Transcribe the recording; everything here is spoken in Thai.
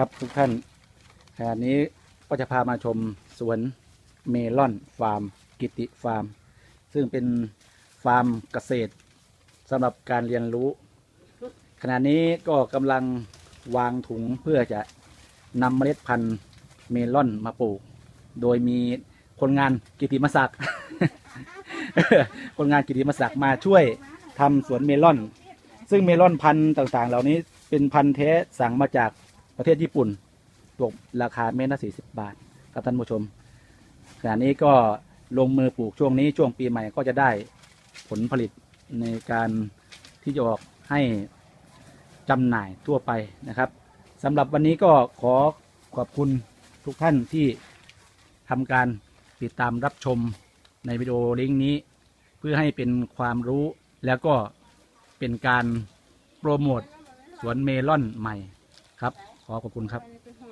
ครับทุกท่านขณะนี้ก็จะพามาชมสวนเมลอนฟาร์ม กิติฟาร์ม ซึ่งเป็นฟาร์มเกษตรสำหรับการเรียนรู้ ขณะนี้ก็กำลังวางถุงเพื่อจะนำเมล็ดพันธุ์เมลอนมาปลูก โดยมีคนงานกิติมศักดิ์ คนงานกิติมศักดิ์มาช่วยทำสวนเมลอน ซึ่งเมลอนพันธุ์ต่างๆ เหล่านี้เป็นพันธุ์แท้สั่งมาจาก ประเทศญี่ปุ่นตกราคาเม็ดละสี่สิบบาท ครับท่านผู้ชม ขณะนี้ก็ลงมือปลูกช่วงนี้ช่วงปีใหม่ก็จะได้ผลผลิตในการที่จะออกให้จำหน่ายทั่วไปนะครับสำหรับวันนี้ก็ขอขอบคุณทุกท่านที่ทำการติดตามรับชมในวิดีโอลิงก์นี้ เพื่อให้เป็นความรู้แล้วก็เป็นการโปรโมทสวนเมลอนใหม่ครับ ขอบคุณครับ